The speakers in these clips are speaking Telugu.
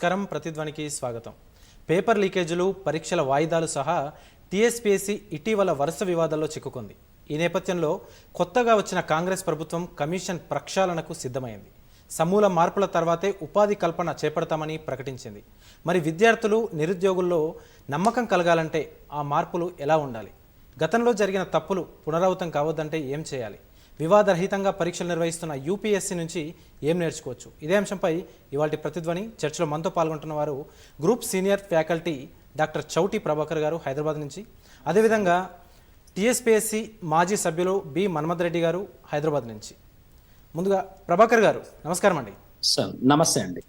నమస్కారం ప్రతిధ్వనికి స్వాగతం. పేపర్ లీకేజీలు పరీక్షల వాయిదాలు సహా టీఎస్పీఎస్సీ ఇటీవల వరుస వివాదాల్లో చిక్కుకుంది. ఈ నేపథ్యంలో కొత్తగా వచ్చిన కాంగ్రెస్ ప్రభుత్వం కమిషన్ ప్రక్షాళనకు సిద్ధమైంది. సమూల మార్పుల తర్వాతే ఉపాధి కల్పన చేపడతామని ప్రకటించింది. మరి విద్యార్థులు నిరుద్యోగుల్లో నమ్మకం కలగాలంటే ఆ మార్పులు ఎలా ఉండాలి? గతంలో జరిగిన తప్పులు పునరావృతం కావద్దంటే ఏం చేయాలి? వివాదరహితంగా పరీక్షలు నిర్వహిస్తున్న యూపీఎస్సీ నుంచి ఏం నేర్చుకోవచ్చు? ఇదే అంశంపై ఇవాళ ప్రతిధ్వని చర్చలో మనతో పాల్గొంటున్న వారు group senior faculty doctor Chouti Prabhakar గారు హైదరాబాద్ నుంచి. అదేవిధంగా టీఎస్పీఎస్సీ మాజీ సభ్యులు బి మన్మథ్ రెడ్డి గారు హైదరాబాద్ నుంచి. ముందుగా ప్రభాకర్ గారు నమస్కారం అండి. సార్ నమస్తే అండి.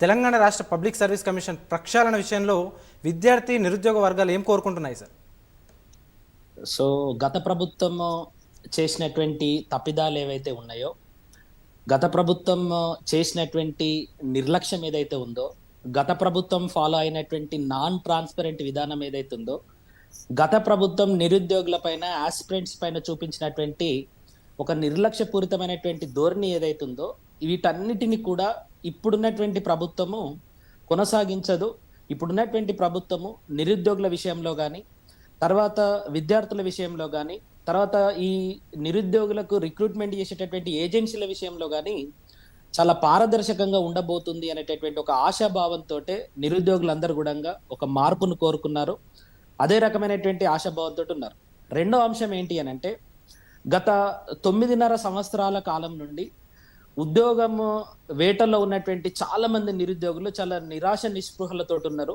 తెలంగాణ రాష్ట్ర పబ్లిక్ సర్వీస్ కమిషన్ ప్రక్షాళన విషయంలో విద్యార్థి నిరుద్యోగ వర్గాలు ఏం కోరుకుంటున్నాయి సార్? సో గత ప్రభుత్వం చేసినటువంటి తప్పిదాలు ఏవైతే ఉన్నాయో గత ప్రభుత్వం చేసినటువంటి నిర్లక్ష్యం ఏదైతే ఉందో గత ప్రభుత్వం ఫాలో అయినటువంటి నాన్ ట్రాన్స్పరెంట్ విధానం ఏదైతే ఉందో గత ప్రభుత్వం నిరుద్యోగుల పైన ఆస్పిరెంట్స్ పైన చూపించినటువంటి ఒక నిర్లక్ష్యపూరితమైనటువంటి ధోరణి ఏదైతే ఉందో వీటన్నిటిని కూడా ఇప్పుడున్నటువంటి ప్రభుత్వము కొనసాగించదు. ఇప్పుడున్నటువంటి ప్రభుత్వము నిరుద్యోగుల విషయంలో కానీ తర్వాత విద్యార్థుల విషయంలో కానీ తర్వాత ఈ నిరుద్యోగులకు రిక్రూట్మెంట్ చేసేటటువంటి ఏజెన్సీల విషయంలో కానీ చాలా పారదర్శకంగా ఉండబోతుంది అనేటటువంటి ఒక ఆశాభావంతో నిరుద్యోగులందరూ కూడా ఒక మార్పును కోరుకున్నారు. అదే రకమైనటువంటి ఆశాభావంతో ఉన్నారు. రెండో అంశం ఏంటి అని అంటే గత తొమ్మిదిన్నర సంవత్సరాల కాలం నుండి ఉద్యోగం వేటలో ఉన్నటువంటి చాలా మంది నిరుద్యోగులు చాలా నిరాశ నిస్పృహలతో ఉన్నారు.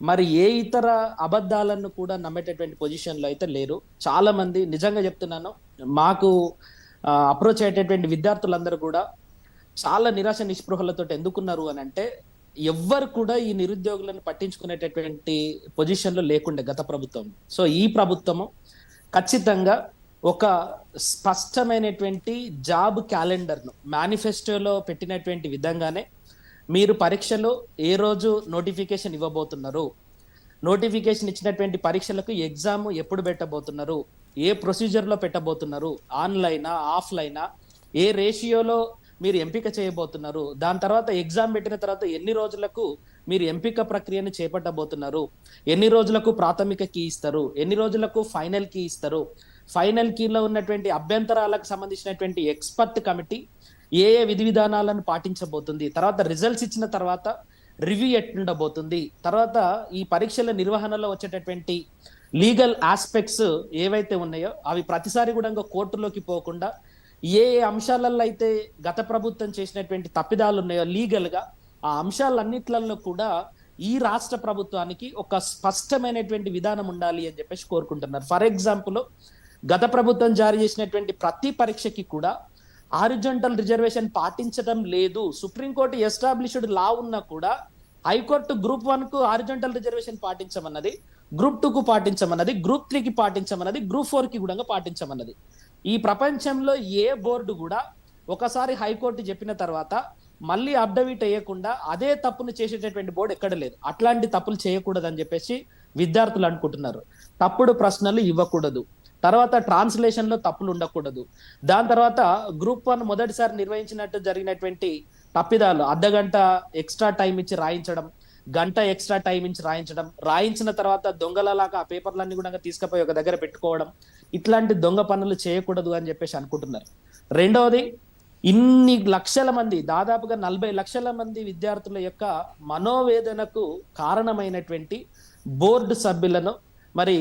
మరి ఏ ఇతర అబద్ధాలను కూడా నమ్మేటటువంటి పొజిషన్లో అయితే లేరు. చాలా మంది నిజంగా చెప్తున్నాను మాకు అప్రోచ్ అయ్యేటటువంటి విద్యార్థులందరూ కూడా చాలా నిరాశ నిస్పృహలతో ఎందుకున్నారు అని అంటే ఎవ్వరు కూడా ఈ నిరుద్యోగులను పట్టించుకునేటటువంటి పొజిషన్లో లేకుండే గత ప్రభుత్వం. సో ఈ ప్రభుత్వము ఖచ్చితంగా ఒక స్పష్టమైనటువంటి జాబ్ క్యాలెండర్ను మేనిఫెస్టోలో పెట్టినటువంటి విధంగానే మీరు పరీక్షలు ఏ రోజు నోటిఫికేషన్ ఇవ్వబోతున్నారు? నోటిఫికేషన్ ఇచ్చినటువంటి పరీక్షలకు ఎగ్జామ్ ఎప్పుడు పెట్టబోతున్నారు? ఏ ప్రొసీజర్లో పెట్టబోతున్నారు? ఆన్లైనా ఆఫ్లైనా? ఏ రేషియోలో మీరు ఎంపిక చేయబోతున్నారు? దాని తర్వాత ఎగ్జామ్ పెట్టిన తర్వాత ఎన్ని రోజులకు మీరు ఎంపిక ప్రక్రియను చేపట్టబోతున్నారు? ఎన్ని రోజులకు ప్రాథమిక కీ ఇస్తారు? ఎన్ని రోజులకు ఫైనల్ కీ ఇస్తారు? ఫైనల్ కీలో ఉన్నటువంటి అభ్యంతరాలకు సంబంధించినటువంటి ఎక్స్పర్ట్ కమిటీ ఏ ఏ విధి విధానాలను పాటించబోతుంది తర్వాత రిజల్ట్స్ ఇచ్చిన తర్వాత రివ్యూ ఎట్లుండబోతుంది తర్వాత ఈ పరీక్షల నిర్వహణలో వచ్చేటటువంటి లీగల్ ఆస్పెక్ట్స్ ఏవైతే ఉన్నాయో అవి ప్రతిసారి కూడా ఇంకా కోర్టులోకి పోకుండా ఏ ఏ అంశాలలో అయితే గత ప్రభుత్వం చేసినటువంటి తప్పిదాలు ఉన్నాయో లీగల్గా ఆ అంశాలన్నిట్లలో కూడా ఈ రాష్ట్ర ప్రభుత్వానికి ఒక స్పష్టమైనటువంటి విధానం ఉండాలి అని చెప్పేసి కోరుకుంటున్నారు. ఫర్ ఎగ్జాంపుల్ గత ప్రభుత్వం జారీ చేసినటువంటి ప్రతి పరీక్షకి కూడా ఆరిజెంటల్ రిజర్వేషన్ పాటించడం లేదు. సుప్రీంకోర్టు ఎస్టాబ్లిష్డ్ లా ఉన్నా కూడా హైకోర్టు గ్రూప్ వన్కు ఆరిజెంటల్ రిజర్వేషన్ పాటించమన్నది గ్రూప్ టూ కు పాటించమన్నది గ్రూప్ త్రీ కి పాటించమన్నది గ్రూప్ ఫోర్కి కూడా పాటించమన్నది. ఈ ప్రపంచంలో ఏ బోర్డు కూడా ఒకసారి హైకోర్టు చెప్పిన తర్వాత మళ్ళీ అప్డేట్ అయ్యకుండా అదే తప్పును చేసేటటువంటి బోర్డు ఎక్కడ లేదు. అట్లాంటి తప్పులు చేయకూడదు అని చెప్పేసి విద్యార్థులు అనుకుంటున్నారు. తప్పుడు ప్రశ్నలు ఇవ్వకూడదు. తర్వాత ట్రాన్స్లేషన్లో తప్పులు ఉండకూడదు. దాని తర్వాత గ్రూప్ వన్ మొదటిసారి నిర్వహించినట్టు జరిగినటువంటి తప్పిదాలు అర్ధగంట ఎక్స్ట్రా టైం ఇచ్చి రాయించడం గంట ఎక్స్ట్రా టైం ఇచ్చి రాయించడం రాయించిన తర్వాత దొంగలలాగా ఆ పేపర్లన్నీ కూడా తీసుకుపోయి ఒక దగ్గర పెట్టుకోవడం ఇట్లాంటి దొంగ పనులు చేయకూడదు అని చెప్పేసి అనుకుంటున్నారు. రెండవది ఇన్ని లక్షల మంది దాదాపుగా నలభై లక్షల మంది విద్యార్థుల యొక్క మనోవేదనకు కారణమైనటువంటి బోర్డు సభ్యులను మరి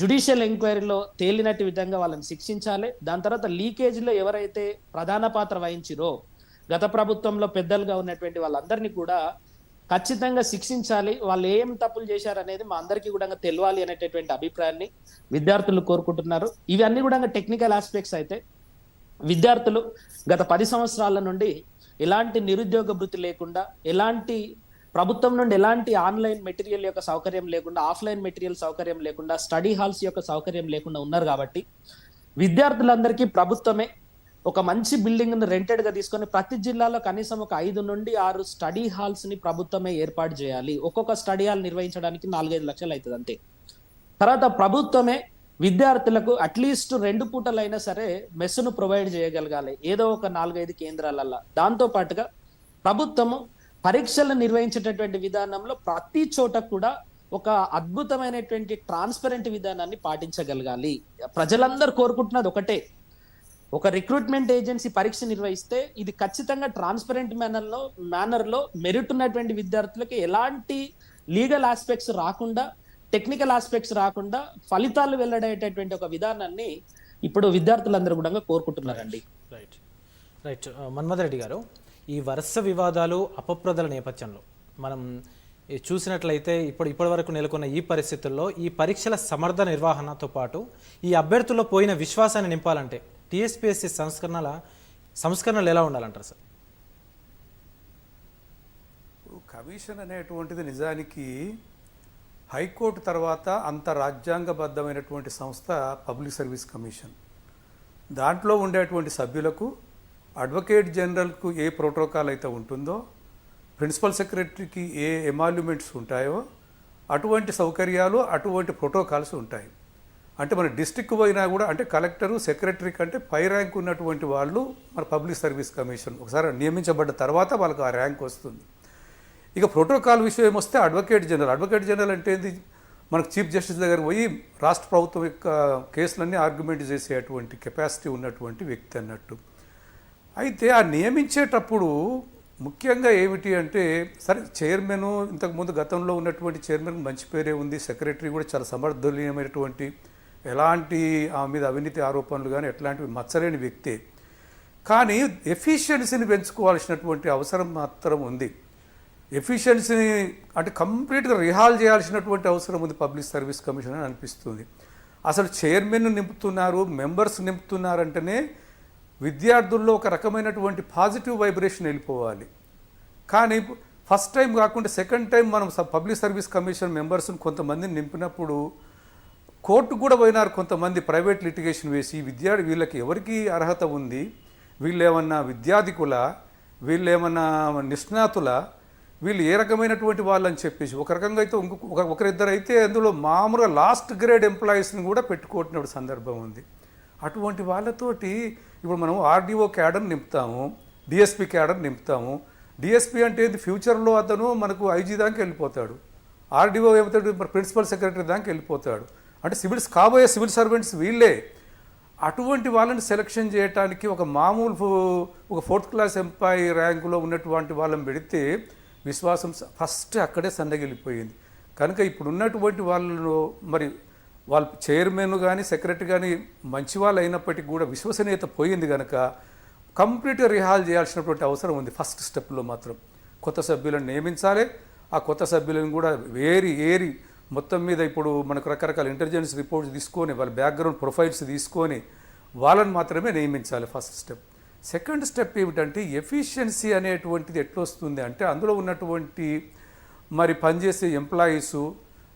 జుడిషియల్ ఎంక్వైరీలో తేలినట్టు విధంగా వాళ్ళని శిక్షించాలి. దాని తర్వాత లీకేజీలో ఎవరైతే ప్రధాన పాత్ర వహించిరో గత ప్రభుత్వంలో పెద్దలుగా ఉన్నటువంటి వాళ్ళందరినీ కూడా ఖచ్చితంగా శిక్షించాలి. వాళ్ళు ఏం తప్పులు చేశారనేది మా అందరికీ కూడా తెలియాలి అనేటటువంటి అభిప్రాయాన్ని విద్యార్థులు కోరుకుంటున్నారు. ఇవన్నీ కూడా టెక్నికల్ ఆస్పెక్ట్స్ అయితే విద్యార్థులు గత పది సంవత్సరాల నుండి ఎలాంటి నిరుద్యోగ భృతి లేకుండా ఎలాంటి ప్రభుత్వం నుండి ఎలాంటి ఆన్లైన్ మెటీరియల్ యొక్క సౌకర్యం లేకుండా ఆఫ్లైన్ మెటీరియల్ సౌకర్యం లేకుండా స్టడీ హాల్స్ యొక్క సౌకర్యం లేకుండా ఉన్నారు కాబట్టి విద్యార్థులందరికీ ప్రభుత్వమే ఒక మంచి బిల్డింగ్ను రెంటెడ్గా తీసుకొని ప్రతి జిల్లాలో కనీసం ఒక ఐదు నుండి ఆరు స్టడీ హాల్స్ని ప్రభుత్వమే ఏర్పాటు చేయాలి. ఒక్కొక్క స్టడీ హాల్ నిర్వహించడానికి నాలుగైదు లక్షలు అవుతుంది అంతే. తర్వాత ప్రభుత్వమే విద్యార్థులకు అట్లీస్ట్ రెండు పూటలైనా సరే మెస్సును ప్రొవైడ్ చేయగలగాలి. ఏదో ఒక నాలుగైదు కేంద్రాలల్లో. దాంతో పాటుగా ప్రభుత్వము పరీక్షలు నిర్వహించేటటువంటి విధానంలో ప్రతి చోట కూడా ఒక అద్భుతమైనటువంటి ట్రాన్స్పరెంట్ విధానాన్ని పాటించగలగాలి. ప్రజలందరూ కోరుకుంటున్నది ఒకటే. ఒక రిక్రూట్మెంట్ ఏజెన్సీ పరీక్ష నిర్వహిస్తే ఇది ఖచ్చితంగా ట్రాన్స్పరెంట్ మేనర్లో మేనర్లో మెరిట్ ఉన్నటువంటి విద్యార్థులకి ఎలాంటి లీగల్ ఆస్పెక్ట్స్ రాకుండా టెక్నికల్ ఆస్పెక్ట్స్ రాకుండా ఫలితాలు వెల్లడేటటువంటి ఒక విధానాన్ని ఇప్పుడు విద్యార్థులందరూ కూడా కోరుకుంటున్నారండి. Right right uh, Manmadha Reddy గారు. ఈ వరుస వివాదాలు అపప్రదల నేపథ్యంలో. మనం చూసినట్లయితే ఇప్పుడు ఇప్పటి వరకు నెలకొన్న ఈ పరిస్థితుల్లో ఈ పరీక్షల సమర్థ నిర్వహణతో పాటు ఈ అభ్యర్థుల్లో పోయిన విశ్వాసాన్ని నింపాలంటే టీఎస్పీఎస్సీ సంస్కరణల సంస్కరణలు ఎలా ఉండాలంటారు సార్? కమిషన్ అనేటువంటిది నిజానికి హైకోర్టు తర్వాత అంత రాజ్యాంగబద్ధమైనటువంటి సంస్థ పబ్లిక్ సర్వీస్ కమిషన్. దాంట్లో ఉండేటువంటి సభ్యులకు అడ్వకేట్ జనరల్కు ఏ ప్రోటోకాల్ అయితే ఉంటుందో ప్రిన్సిపల్ సెక్రటరీకి ఏ ఎమాల్యుమెంట్స్ ఉంటాయో అటువంటి సౌకర్యాలు అటువంటి ప్రోటోకాల్స్ ఉంటాయి. అంటే మన డిస్టిక్ పోయినా కూడా అంటే కలెక్టరు సెక్రటరీ కంటే పై ర్యాంక్ ఉన్నటువంటి వాళ్ళు మన పబ్లిక్ సర్వీస్ కమిషన్ ఒకసారి నియమించబడ్డ తర్వాత వాళ్ళకి ఆ ర్యాంక్ వస్తుంది. ఇక ప్రోటోకాల్ విషయం వస్తే అడ్వకేట్ జనరల్. అడ్వకేట్ జనరల్ అంటే ఏంది? మనకు చీఫ్ జస్టిస్ దగ్గర పోయి రాష్ట్ర ప్రభుత్వం యొక్క కేసులన్నీ ఆర్గ్యుమెంట్ చేసేటువంటి కెపాసిటీ ఉన్నటువంటి వ్యక్తి అన్నట్టు. అయితే ఆ నియమించేటప్పుడు ముఖ్యంగా ఏమిటి అంటే సరే చైర్మన్ ఇంతకుముందు గతంలో ఉన్నటువంటి చైర్మన్ మంచి పేరే ఉంది సెక్రటరీ కూడా చాలా సమర్థనీయమైనటువంటి ఎలాంటి ఆమె మీద అవినీతి ఆరోపణలు కానీ ఎట్లాంటివి మచ్చలేని వ్యక్తే. కానీ ఎఫిషియన్సీని పెంచుకోవాల్సినటువంటి అవసరం మాత్రం ఉంది. ఎఫిషియన్సీని అంటే కంప్లీట్గా రిహాల్ చేయాల్సినటువంటి అవసరం ఉంది పబ్లిక్ సర్వీస్ కమిషన్ అని అనిపిస్తుంది. అసలు చైర్మన్ నింపుతున్నారు మెంబర్స్ నింపుతున్నారంటేనే విద్యార్థుల్లో ఒక రకమైనటువంటి పాజిటివ్ వైబ్రేషన్ వెళ్ళిపోవాలి. కానీ ఫస్ట్ టైం కాకుండా సెకండ్ టైం మనం పబ్లిక్ సర్వీస్ కమిషన్ మెంబర్స్ని కొంతమందిని నింపినప్పుడు కోర్టు కూడా పోయినారు కొంతమంది ప్రైవేట్ లిటిగేషన్ వేసి విద్యార్థి వీళ్ళకి ఎవరికి అర్హత ఉంది? వీళ్ళు ఏమన్నా విద్యాధికుల? వీళ్ళేమన్నా నిష్ణాతుల? వీళ్ళు ఏ రకమైనటువంటి వాళ్ళని చెప్పేసి ఒక రకంగా అయితే ఇంకొక ఒక- ఒకరిద్దరు అయితే అందులో మామూలుగా లాస్ట్ గ్రేడ్ ఎంప్లాయీస్ని కూడా పెట్టుకుంటున్న సందర్భం ఉంది. అటువంటి వాళ్ళతోటి ఇప్పుడు మనం ఆర్డీఓ క్యాడర్ నింపుతాము డిఎస్పి క్యాడర్ నింపుతాము. డిఎస్పి అంటే ఫ్యూచర్లో అతను మనకు ఐజీ దాకా వెళ్ళిపోతాడు. ఆర్డీఓ ఏమవుతాడు ప్రిన్సిపల్ సెక్రటరీ దాకా వెళ్ళిపోతాడు. అంటే సివిల్స్ కాబోయే సివిల్ సర్వెంట్స్ వీళ్ళే. అటువంటి వాళ్ళని సెలక్షన్ చేయడానికి ఒక మామూలు ఫో- ఒక ఫోర్త్ క్లాస్ ఎంపాయి ర్యాంకులో ఉన్నటువంటి వాళ్ళని పెడితే విశ్వాసం ఫస్ట్ అక్కడే సన్నగిలిపోయింది కనుక ఇప్పుడు ఉన్నటువంటి మరి వాళ్ళ చైర్మన్ కానీ సెక్రటరీ కానీ మంచి వాళ్ళు అయినప్పటికీ కూడా విశ్వసనీయత పోయింది కనుక కంప్లీట్గా రిహాల్ చేయాల్సినటువంటి అవసరం ఉంది ఫస్ట్ స్టెప్లో మాత్రం. కొత్త సభ్యులను నియమించాలి. ఆ కొత్త సభ్యులను కూడా ఏరి ఏరి మొత్తం మీద ఇప్పుడు మనకు రకరకాల ఇంటెలిజెన్స్ రిపోర్ట్స్ తీసుకొని వాళ్ళ బ్యాక్గ్రౌండ్ ప్రొఫైల్స్ తీసుకొని వాళ్ళని మాత్రమే నియమించాలి ఫస్ట్ స్టెప్. సెకండ్ స్టెప్ ఏమిటంటే ఎఫిషియన్సీ అనేటువంటిది ఎట్లా వస్తుంది అంటే అందులో ఉన్నటువంటి మరి పనిచేసే employees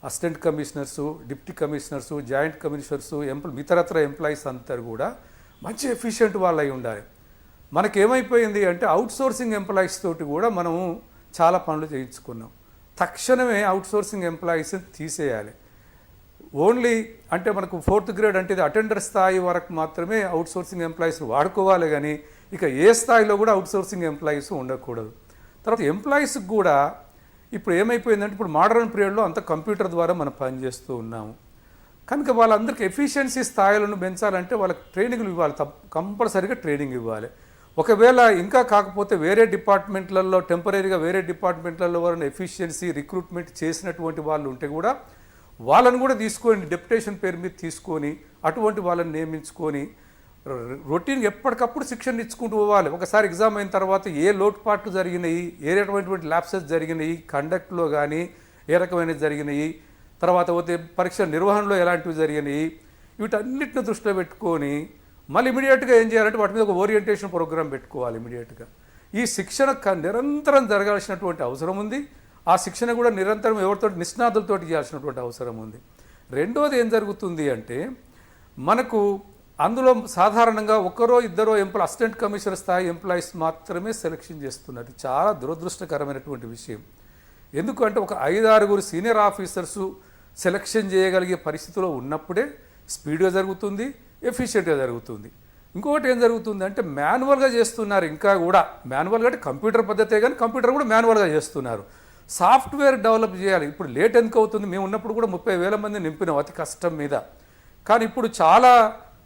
assistant commissioners deputy commissioners joint commissioners ఎంప్ల ఇతరత్ర ఎంప్లాయీస్ అందరు కూడా మంచి ఎఫిషియెంట్ వాళ్ళు అయి ఉండాలి. మనకేమైపోయింది అంటే అవుట్సోర్సింగ్ ఎంప్లాయీస్ తోటి కూడా మనము చాలా పనులు చేయించుకున్నాం. తక్షణమే అవుట్ సోర్సింగ్ ఎంప్లాయీస్ని తీసేయాలి. ఓన్లీ అంటే మనకు ఫోర్త్ గ్రేడ్ అంటే అటెండర్ స్థాయి వరకు మాత్రమే అవుట్ సోర్సింగ్ ఎంప్లాయీస్ వాడుకోవాలి కానీ ఇక ఏ స్థాయిలో కూడా అవుట్ సోర్సింగ్ ఎంప్లాయీస్ ఉండకూడదు. తర్వాత ఎంప్లాయీస్కి కూడా ఇప్పుడు ఏమైపోయిందంటే ఇప్పుడు మోడర్న్ పీరియడ్లో అంత కంప్యూటర్ ద్వారా మనం పనిచేస్తూ ఉన్నాము. కనుక వాళ్ళందరికీ ఎఫిషియన్సీ స్థాయిలను పెంచాలంటే వాళ్ళకి ట్రైనింగ్లు ఇవ్వాలి తప్ప కంపల్సరీగా ట్రైనింగ్ ఇవ్వాలి. ఒకవేళ ఇంకా కాకపోతే వేరే డిపార్ట్మెంట్లలో టెంపరీగా వేరే డిపార్ట్మెంట్లలో వాళ్ళని ఎఫిషియన్సీ రిక్రూట్మెంట్ చేసినటువంటి వాళ్ళు ఉంటే కూడా వాళ్ళని కూడా తీసుకొని డెప్యుటేషన్ పేరు మీద తీసుకొని అటువంటి వాళ్ళని నియమించుకొని రొటీన్ ఎప్పటికప్పుడు శిక్షణ ఇచ్చుకుంటూ పోవాలి. ఒకసారి ఎగ్జామ్ అయిన తర్వాత ఏ లోటుపాట్లు జరిగినాయి ఏ రకమైనటువంటి ల్యాప్సెస్ జరిగినాయి కండక్ట్లో కానీ ఏ రకమైనవి జరిగినాయి తర్వాత పోతే పరీక్ష నిర్వహణలో ఎలాంటివి జరిగినాయి వీటన్నిటిని దృష్టిలో పెట్టుకొని మళ్ళీ ఇమీడియట్గా ఏం చేయాలంటే వాటి మీద ఒక ఓరియంటేషన్ ప్రోగ్రామ్ పెట్టుకోవాలి ఇమీడియట్గా. ఈ శిక్షణ క- నిరంతరం జరగాల్సినటువంటి అవసరం ఉంది. ఆ శిక్షణ కూడా నిరంతరం ఎవరితో నిష్ణాతులతో చేయాల్సినటువంటి అవసరం ఉంది. రెండోది ఏం జరుగుతుంది అంటే మనకు అందులో సాధారణంగా ఒకరో ఇద్దరో ఎంప్లాయ్ అసిస్టెంట్ కమిషనర్ స్థాయి ఎంప్లాయీస్ మాత్రమే సెలెక్షన్ చేస్తున్నది. చాలా దురదృష్టకరమైనటువంటి విషయం. ఎందుకంటే ఒక ఐదారుగురు సీనియర్ ఆఫీసర్సు సెలక్షన్ చేయగలిగే పరిస్థితిలో ఉన్నప్పుడే స్పీడ్గా జరుగుతుంది ఎఫిషియెంట్గా జరుగుతుంది. ఇంకొకటి ఏం జరుగుతుంది అంటే మాన్యువల్గా చేస్తున్నారు ఇంకా కూడా. మాన్యువల్గా అంటే కంప్యూటర్ పద్ధతే కానీ కంప్యూటర్ కూడా మాన్యువల్గా చేస్తున్నారు. సాఫ్ట్వేర్ డెవలప్ చేయాలి. ఇప్పుడు లేట్ ఎందుకు అవుతుంది? మేము ఉన్నప్పుడు కూడా ముప్పై వేల మంది నింపినాం అతి కష్టం మీద. కానీ ఇప్పుడు చాలా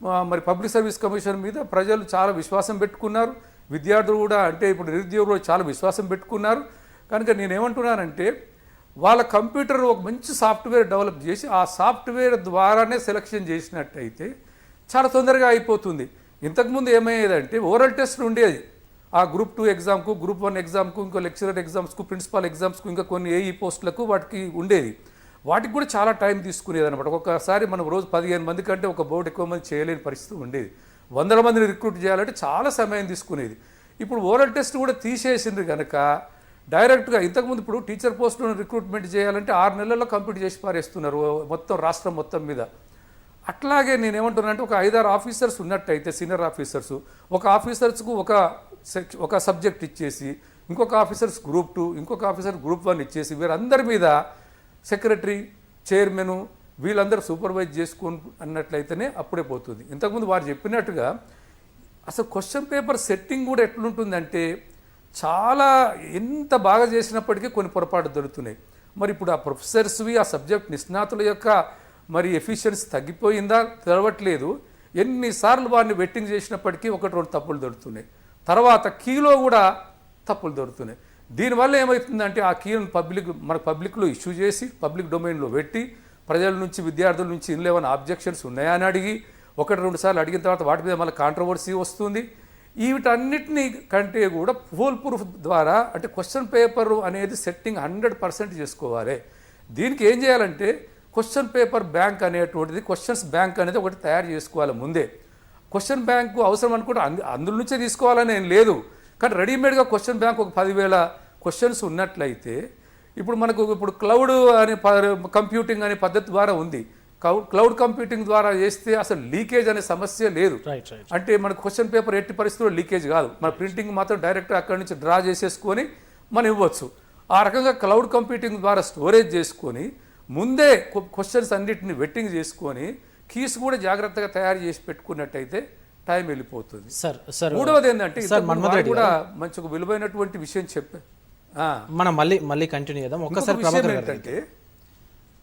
మరి పబ్లిక్ సర్వీస్ కమిషన్ మీద ప్రజలు చాలా విశ్వాసం పెట్టుకున్నారు. విద్యార్థులు కూడా అంటే ఇప్పుడు నిరుద్యోగులు చాలా విశ్వాసం పెట్టుకున్నారు. కనుక నేనేమంటున్నానంటే వాళ్ళ కంప్యూటర్ ఒక మంచి సాఫ్ట్వేర్ డెవలప్ చేసి ఆ సాఫ్ట్వేర్ ద్వారానే సెలక్షన్ చేసినట్టయితే చాలా తొందరగా అయిపోతుంది. ఇంతకుముందు ఏమయ్యేదంటే ఓరల్ టెస్ట్ ఉండేది ఆ గ్రూప్ టూ ఎగ్జామ్కు గ్రూప్ వన్ ఎగ్జామ్కు ఇంకో లెక్చరర్ ఎగ్జామ్స్కు ప్రిన్సిపాల్ ఎగ్జామ్స్కు ఇంకా కొన్ని ఏఈ పోస్టులకు వాటికి ఉండేది వాటికి కూడా చాలా టైం తీసుకునేది అనమాట ఒక్కొక్కసారి మనం రోజు పదిహేను మంది కంటే ఒక బోర్డు ఎక్కువ మంది చేయలేని పరిస్థితి ఉండేది. వందల మందిని రిక్రూట్ చేయాలంటే చాలా సమయం తీసుకునేది. ఇప్పుడు ఓరల్ టెస్ట్ కూడా తీసేసిండ్రు కనుక డైరెక్ట్గా ఇంతకుముందు ఇప్పుడు టీచర్ పోస్టులను రిక్రూట్మెంట్ చేయాలంటే ఆరు నెలల్లో కంప్లీట్ చేసి పారేస్తున్నారు మొత్తం రాష్ట్రం మొత్తం మీద. అట్లాగే నేను ఏమంటున్నానంటే ఒక ఐదారు ఆఫీసర్స్ ఉన్నట్టయితే సీనియర్ ఆఫీసర్స్ ఒక ఆఫీసర్స్కు ఒక ఒక సబ్జెక్ట్ ఇచ్చేసి ఇంకొక ఆఫీసర్స్ గ్రూప్ టూ ఇంకొక ఆఫీసర్ గ్రూప్ వన్ ఇచ్చేసి వీరందరి మీద సెక్రటరీ చైర్మను వీళ్ళందరూ సూపర్వైజ్ చేసుకుని అన్నట్లయితేనే అప్పుడే పోతుంది. ఇంతకుముందు వారు చెప్పినట్టుగా అసలు క్వశ్చన్ పేపర్ సెట్టింగ్ కూడా ఎట్లుంటుందంటే చాలా ఎంత బాగా చేసినప్పటికీ కొన్ని పొరపాటు దొరుకుతున్నాయి మరి ఇప్పుడు ఆ ప్రొఫెసర్స్వి ఆ సబ్జెక్ట్ నిష్ణాతుల యొక్క మరి ఎఫిషియన్సీ తగ్గిపోయిందా తెలవట్లేదు. ఎన్నిసార్లు వారిని వెట్టింగ్ చేసినప్పటికీ ఒకటి రెండు తప్పులు దొరుకుతున్నాయి తర్వాత కీలో కూడా తప్పులు దొరుకుతున్నాయి దీనివల్ల ఏమవుతుందంటే ఆ కీలను పబ్లిక్ మన పబ్లిక్లో ఇష్యూ చేసి పబ్లిక్ డొమైన్లో పెట్టి ప్రజల నుంచి విద్యార్థుల నుంచి ఇందులో ఏమైనా ఆబ్జెక్షన్స్ ఉన్నాయా అని అడిగి ఒకటి రెండు సార్లు అడిగిన తర్వాత వాటి మీద మళ్ళీ కాంట్రవర్సీ వస్తుంది. వీటన్నిటిని కంటే కూడా ఫుల్ ప్రూఫ్ ద్వారా అంటే క్వశ్చన్ పేపర్ అనేది సెట్టింగ్ హండ్రెడ్ పర్సెంట్ చేసుకోవాలి. దీనికి ఏం చేయాలంటే క్వశ్చన్ పేపర్ బ్యాంక్ అనేటువంటిది క్వశ్చన్స్ బ్యాంక్ అనేది ఒకటి తయారు చేసుకోవాలి ముందే. క్వశ్చన్ బ్యాంకు అవసరం అనుకుంటే అందు అందులో నుంచే తీసుకోవాలని ఏం లేదు. కానీ రెడీమేడ్గా క్వశ్చన్ బ్యాంక్ ఒక పదివేల క్వశ్చన్స్ ఉన్నట్లయితే ఇప్పుడు మనకు ఇప్పుడు క్లౌడ్ అనే కంప్యూటింగ్ అనే పద్ధతి ద్వారా ఉంది. క్లౌడ్ క్లౌడ్ కంప్యూటింగ్ ద్వారా చేస్తే అసలు లీకేజ్ అనే సమస్య లేదు. అంటే మన క్వశ్చన్ పేపర్ ఎట్టి పరిస్థితుల్లో లీకేజ్ కాదు. మన ప్రింటింగ్ మాత్రం డైరెక్ట్ అక్కడి నుంచి డ్రా చేసేసుకొని మనం ఇవ్వచ్చు. ఆ రకంగా క్లౌడ్ కంప్యూటింగ్ ద్వారా స్టోరేజ్ చేసుకొని ముందే క్వశ్చన్స్ అన్నిటిని వెట్టింగ్ చేసుకొని కీస్ కూడా జాగ్రత్తగా తయారు చేసి పెట్టుకున్నట్టయితే టైం వెళ్ళిపోతుంది. సార్ సార్ మూడవది ఏంటంటే కూడా మంచి ఒక విలువైనటువంటి విషయం చెప్పారు ఆ, మనం మళ్ళీ మళ్ళీ కంటిన్యూ చేద్దాం. ఒక్కసారి ప్రభాకర్ గారు ఏంటంటే